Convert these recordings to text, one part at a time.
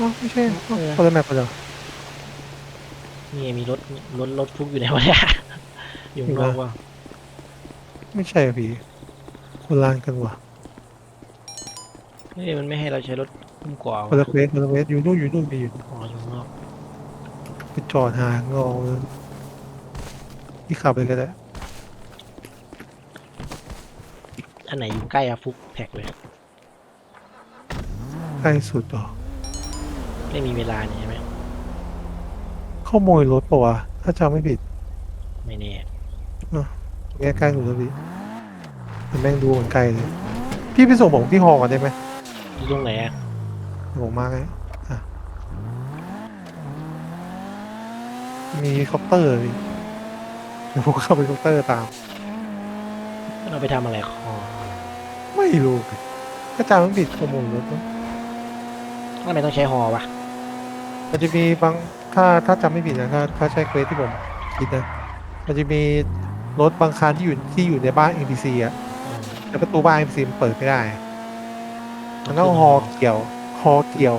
อ้าวไม่ใช่อ้าวเออ คนละแมปกันเหรอ นี่มีรถรถรถฟุกอยู่ไหนวะเนี่ยอยู่ข้างนอกวะไม่ใช่อะพี่คนละอันกันว่ะเฮ้ยมันไม่ให้เราใช้รถคุ้มกว่าคนละวะเควสคนละเควสอยู่นู่นอยู่นู่นมีอยู่อ๋ออยู่ข้างนอกไปจอดหางอเลยที่ขับไปก็ได้อันไหนอยู่ใกล้อะฟุกแท็กเลยใกล้สุดเหรอ ไม่มีเวลานี่ใช่ไหมขโมยรถปะวะ ถ้าจำไม่ผิดไม่แน่แง่ใกล้สุดแล้วพี่แต่แม่งดูเหมือนไกลเลย พี่ไปส่งผมที่หอก่อนได้ไหมอยู่ตรงไหนอะผมมาไงอะมีเฮลิคอปเตอร์พี่เดี๋ยวผมเข้าไปเฮลิคอปเตอร์ตาม เราไปทำอะไรคอไม่รู้ก็จำไม่ผิดขโมยรถมั้งทำไมต้องใช้ฮอวะ มันจะมีบางถ้าถ้าจำไม่ผิดนะถ้าถ้าใช่เควสที่ผมคิดนะ มันจะมีรถบางคันที่อยู่ที่อยู่ในบ้าน NPC อะอืมแต่ประตูบ้าน NPC มันเปิดไม่ได้มันต้องฮอเกี่ยวฮอเกี่ยว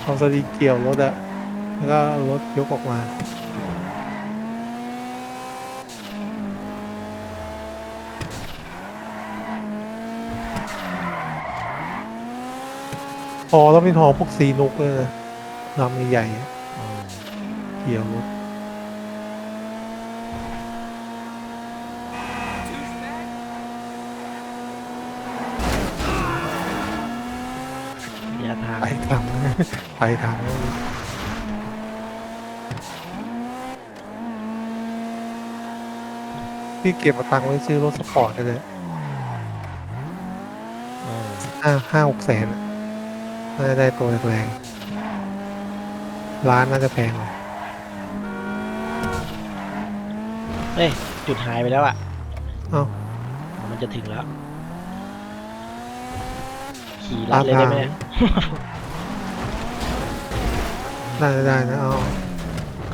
เอาสลีเกี่ยวรถอะแล้วก็เอารถยกออกมา ฮอแล้วเป็นฮอพวกซีนุกเลยนะ ลำใหญ่ๆอะอืมเกี่ยวรถระยะทางไปทางไปทางพี่เก็บมาตังค์ไว้ซื้อรถสปอร์ตได้เลยอืมห้าห้าหกแสนอะน่าจะได้ตัวแรงๆ ร้านน่าจะแพงเลยเฮ้ย จุดหายไปแล้วอะเอ้าอ๋อมันจะถึงแล้ว ขี่ลัดเลยได้ไหมเนี่ย น่าจะได้นะ เอา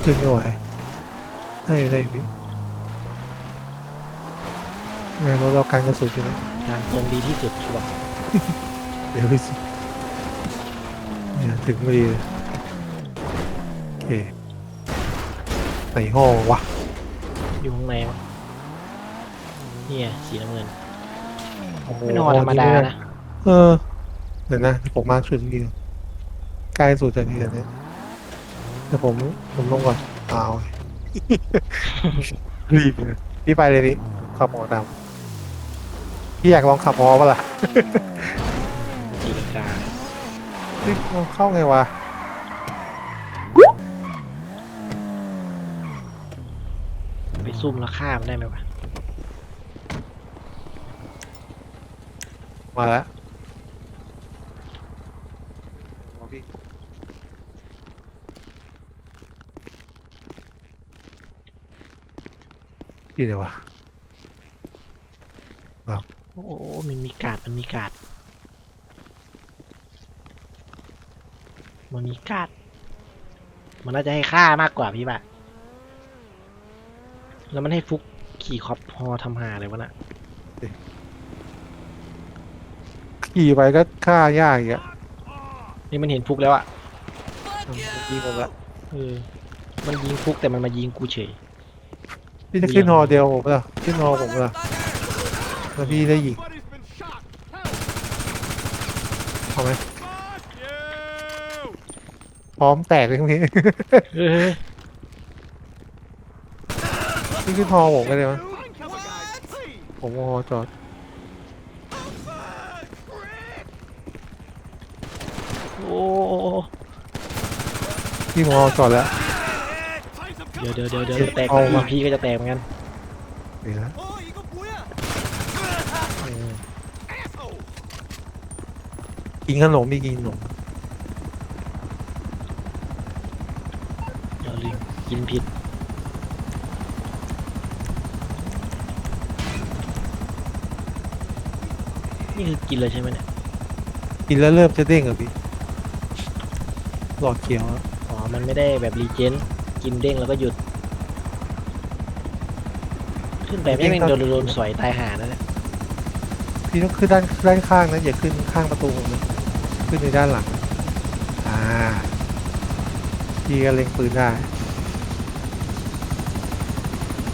ขึ้นไม่ไหวได้อยู่ได้อยู่พี่แม่รถเราการกระสุนใช่ไหมทางตรงดีที่สุดชัวร์เดี๋ยวไปสิเนี่ยถึงพอดีเลย โอเคไหนห้อวะอยู่ข้างในวะเนี่ยสีน้ำเงิน โอ้โหไม่นอนธรรมดานะ เออ เดี๋ยวนะเดี๋ยวผมมาร์คชุดนี้ก่อนใกล้สุดจากนี้แล้วเนี่ยเดี๋ยวผมผมลงก่อนเอารีบเลยพี่ไปเลยพี่ขับหมอดำพี่อยากลองขับหอปะล่ะ สีลังกาเฮ้ยมันเข้าไงวะ ซุ่มแล้วฆ่ามันได้ไหมวะ มาแล้วพี่เดี๋ยววะโอ้โหมันมีการ์ดมันมีการ์ดมันมีการ์ดมันน่าจะให้ฆ่ามากกว่าพี่บะ แล้วมันให้ฟุกขี่คอปพอทำหาอะไรวะน่ะขี่ไปก็ฆ่ายากอีกอะนี่มันเห็นฟุกแล้วอะยิงผมละเออมันยิงฟุกแต่มันมายิงกูเฉยพี่จะขึ้นหอเดียวผมละขึ้นหอผมละแล้วพี่ได้ยิงเอาไหมพร้อมแตกเลยตรงนี้ เออ พี่ขึ้นหอผมกันเลยมั้ยผมเอาหอจอดโอ้พี่ผมเอาหอจอดแล้ว เดี๋ยวเดี๋ยวเดี๋ยวเดี๋ยวแตกเอาอีมากพี่ก็จะแตกเหมือนกันเดี๋ยวนะเออกินขนมพี่กินขนมเดี๋ยวลืมกินผิด นี่คือกินเลยใช่ไหมเนี่ย กินแล้วเริ่มจะเด้งเหรอพี่หลอดเขียวอะอ๋อ มันไม่ได้แบบรีเจนกินเด้งแล้วก็หยุด ขึ้นไปไม่เป็นโดนโดนสอยตายหาแล้วเนี่ยพี่ต้องขึ้นด้านด้านข้างนะอย่าขึ้นข้างประตูผมนะขึ้นในด้านหลัง อ่าพี่ก็เล็งปืนได้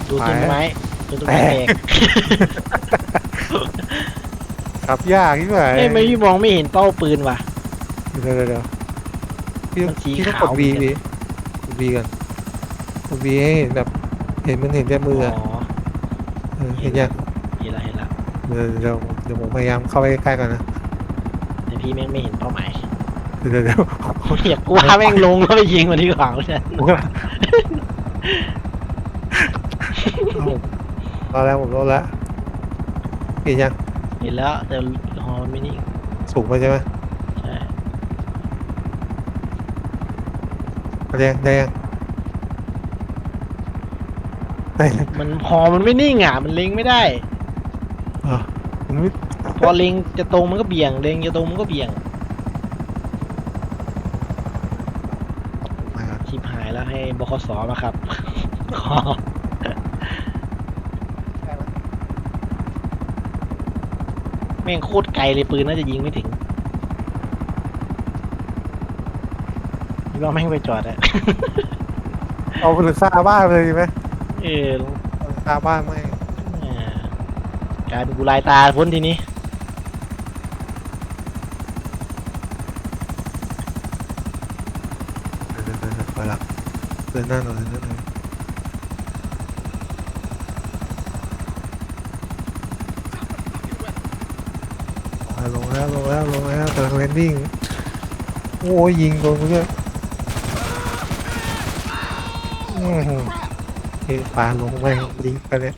ดูต้นไม้ดูต้นไม้แตแตกก ขับยากที่ไหนเอ้ยไม่พี่มองไม่เห็นเป้าปืนว่ะ เดี๋ยวเดี๋ยวเดี๋ยวพี่มันสีพี่ต้องขากวด V เหมือนกันกด V กันกด V ให้เห็นแบบ เห็นมันเห็นแต่มืออ๋อะอเออเห็นยังเห็นละเห็นละเดี๋ยวเดี๋ยวเดี๋ยวผมพยายามเข้าไปใกล้ๆกันนะแต่พี่แม่งไม่เห็นเป้าหมายเดี๋ยวเดี๋ยวเดี๋ยวอยากกลัวแม่งลงแล้วไปยิงมันที่ขวางใช่ผมก็เอารอแล้วผมรอแล้วเห็นยัง เห็นแล้วแต่ฮอมันไม่นิ่งสูงไปใช่ไหมใช่แดงแดงแดงมันฮอมันไม่นิ่งอะมันเล็งไม่ได้ อะมันไม่พอเล็งจะตรงมันก็เบี่ยงเล็งจะตรงมันก็เบี่ยงมาครับชิบหายแล้วให้บคสมาครับขอ แม่งโคตรไกลเลยปืนน่าจะยิงไม่ถึงนี่ว่าแม่งไปจอดอะเอาหรือซาบ้านไปเลยดีไหมเออเอาซาบ้านไม่อ่ากลายเป็นกูลายตาพ้นทีนี้เดินเดินเดินไปละเดินหน้าหน่อยเดินหน้าหน่อย ลงแล้วลงแล้วลงแล้วกำลังแลนดิ้งโอ้ยยิงโดนกูด้วยอื้อหือเฮ้ยปลาลงไปลิงไปเนี่ย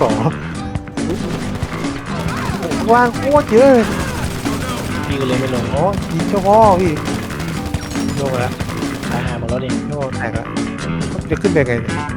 ก่อว่างโคตรเยอะเลยพี่ก็เลยไม่ลงอ๋อยิงเจ้าพ่อพี่ลงมาแล้วตายหาหมดแล้วดิเจ้าพ่อแตกแล้วจะขึ้นไปไงเนี่ย